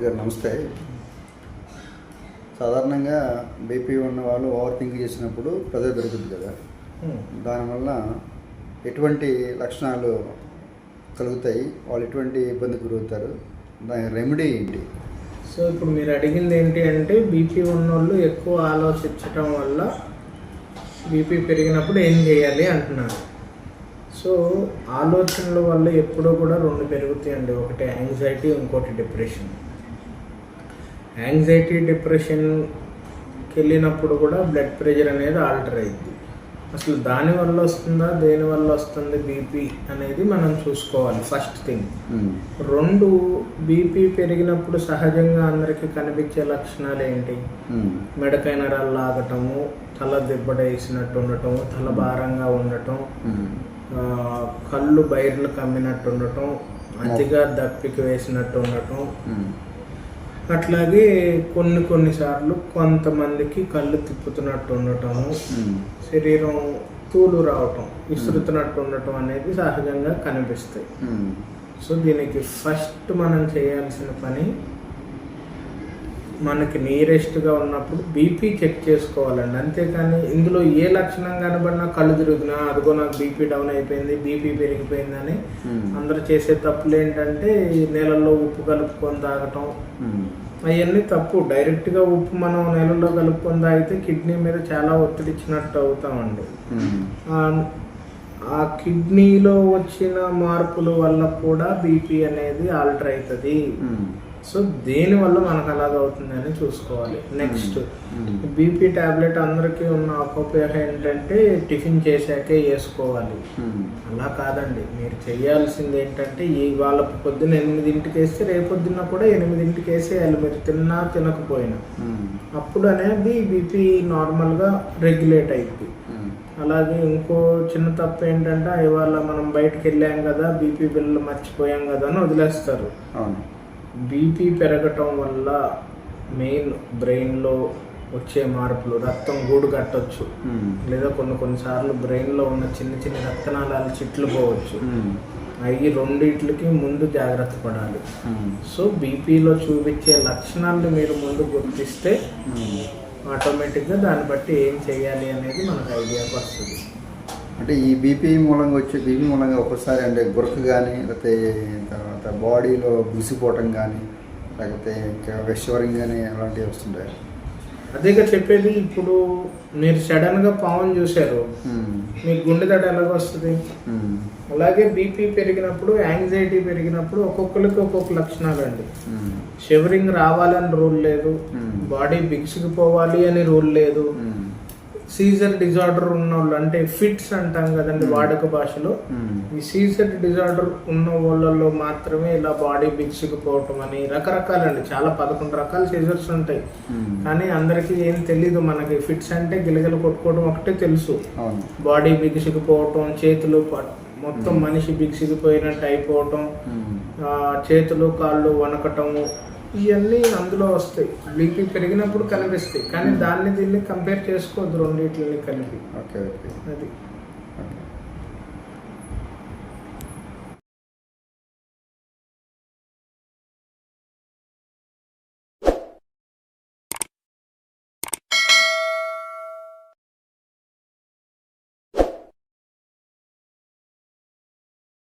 గారు నమస్తే. సాధారణంగా బీపీ ఉన్న వాళ్ళు ఓవర్ థింక్ చేసినప్పుడు ప్రెజర్ పెరుగుతుంది కదా. దానివల్ల ఎటువంటి లక్షణాలు కలుగుతాయి? వాళ్ళు ఎటువంటి ఇబ్బంది గురవుతారు? దాని రెమెడీ ఏంటి? సో ఇప్పుడు మీరు అడిగింది ఏంటి అంటే బీపీ ఉన్నోళ్ళు ఎక్కువ ఆలోచించటం వల్ల బీపీ పెరిగినప్పుడు ఏం చేయాలి అంటున్నారు. సో ఆలోచనల వల్ల ఎప్పుడూ కూడా రెండు పెరుగుతాయండి. ఒకటి యాంగ్జైటీ ఇంకోటి డిప్రెషన్. యాంగ్జైటీ డిప్రెషన్కి వెళ్ళినప్పుడు కూడా బ్లడ్ ప్రెషర్ అనేది ఆల్టర్ అయింది అసలు దాని వల్ల వస్తుందా దేని వల్ల వస్తుంది బీపీ అనేది మనం చూసుకోవాలి ఫస్ట్ థింగ్ రెండు బీపీ పెరిగినప్పుడు సహజంగా అందరికీ కనిపించే లక్షణాలు ఏంటి? మెడకై నరాలు లాగటము తల దెబ్బడేసినట్టు ఉండటం తల భారంగా ఉండటం కళ్ళు బైర్లు కమ్మినట్టు ఉండటం అతిగా దప్పికి వేసినట్టు ఉండటం అట్లాగే కొన్ని కొన్నిసార్లు కొంతమందికి కళ్ళు తిప్పుతున్నట్టు ఉండటము శరీరం తూలు రావటం విసురుతున్నట్టు ఉండటం అనేది సహజంగా కనిపిస్తాయి. సో దీనికి ఫస్ట్ మనం చేయాల్సిన పని మనకి నియరెస్ట్గా ఉన్నప్పుడు బీపీ చెక్ చేసుకోవాలండి. అంతేకాని ఇందులో ఏ లక్షణం కనబడినా కళ్ళు తిరుగుతున్నా అదిగో నాకు బీపీ డౌన్ అయిపోయింది బీపీ పెరిగిపోయిందని అందరూ చేసే తప్పులు ఏంటంటే నీళ్ళల్లో ఉప్పు కలుపుకొని తాగటం. అవన్నీ తప్పు. డైరెక్ట్గా ఉప్పు మనం నీళ్ళలో కలుపుకొని తాగితే కిడ్నీ మీద చాలా ఒత్తిడి ఇచ్చినట్టు అవుతామండి. ఆ- ఆ కిడ్నీలో వచ్చిన మార్పుల వల్ల కూడా బీపీ అనేది ఆల్టర్ అవుతుంది. సో దేని వల్ల మనకు అలాగ అవుతుందని చూసుకోవాలి. నెక్స్ట్ బీపీ టాబ్లెట్ అందరికీ ఉన్న అపోపేహ ఏంటంటే టిఫిన్ చేశాకే వేసుకోవాలి. అలా కాదండి. మీరు చేయాల్సింది ఏంటంటే ఈ వాళ్ళ పొద్దున్న ఎనిమిదింటికి వేస్తే రేపొద్దున్న కూడా ఎనిమిదింటికి వేసేయాలి మీరు తిన్నా తినకపోయినా. అప్పుడు అనేది బీపీ నార్మల్గా రెగ్యులేట్ అయింది అలాగే ఇంకో చిన్న తప్పు ఏంటంటే ఇవాళ మనం బయటకు వెళ్ళాం కదా బీపీ బిల్లు మర్చిపోయాం కదా అని వదిలేస్తారు. బీపీ పెరగటం వల్ల మెయిన్ బ్రెయిన్లో వచ్చే మార్పులు రక్తం గూడు కట్టొచ్చు. లేదా కొన్ని కొన్నిసార్లు బ్రెయిన్లో ఉన్న చిన్న చిన్న రక్తనాళాలు చిట్లు పోవచ్చు అవి రెండిట్లకి ముందు జాగ్రత్త పడాలి. సో బీపీలో చూపించే లక్షణాలను మీరు ముందు గుర్తిస్తే ఆటోమేటిక్గా దాన్ని బట్టి ఏం చేయాలి అనేది మనకు ఐడియాకి వస్తుంది. అంటే ఈ బీపీ మూలంగా వచ్చే బీపీ మూలంగా ఒక్కోసారి అంటే గురక కానీ లేకపోతే తర్వాత బాడీలో బిసిపోవటం కానీ లేకపోతే ఇంకా వెషవరింగ్ కానీ అలాంటివి వస్తుంటాయి. అదేగా చెప్పేది ఇప్పుడు మీరు సడన్గా పావును చూశారు మీకు గుండె దడ ఎలాగ వస్తుంది? అలాగే బీపీ పెరిగినప్పుడు యాంగ్జైటీ పెరిగినప్పుడు ఒక్కొక్కరికి ఒక్కొక్క లక్షణాలు అండి. షివరింగ్ రావాలని రూల్ లేదు బాడీ బిగుసుకుపోవాలి అని రూల్ లేదు సీజర్ డిజార్డర్ ఉన్న వాళ్ళు అంటే ఫిట్స్ అంటాం కదండి వాడుక భాషలో. ఈ సీజర్ డిజార్డర్ ఉన్న వాళ్ళలో మాత్రమే ఇలా బాడీ బిగుసుకుపోవటం అని రకరకాలండి. చాలా పదకొండు రకాల సీజర్స్ ఉంటాయి. కానీ అందరికీ ఏం తెలీదు మనకి. ఫిట్స్ అంటే గిలగిల కొట్టుకోవడం ఒకటే తెలుసు. బాడీ బిగుసుకుపోవటం చేతులు మొత్తం మనిషి బిగుసుకుపోయినట్టు అయిపోవటం చేతులు కాళ్ళు వణకటము ఇవన్నీ అందులో వస్తాయి. బీపీ పెరిగినప్పుడు కనిపిస్తాయి. కానీ దాన్ని దీన్ని కంపేర్ చేసుకోవద్దు రెండింటిని కలిపి. Okay okay. అది.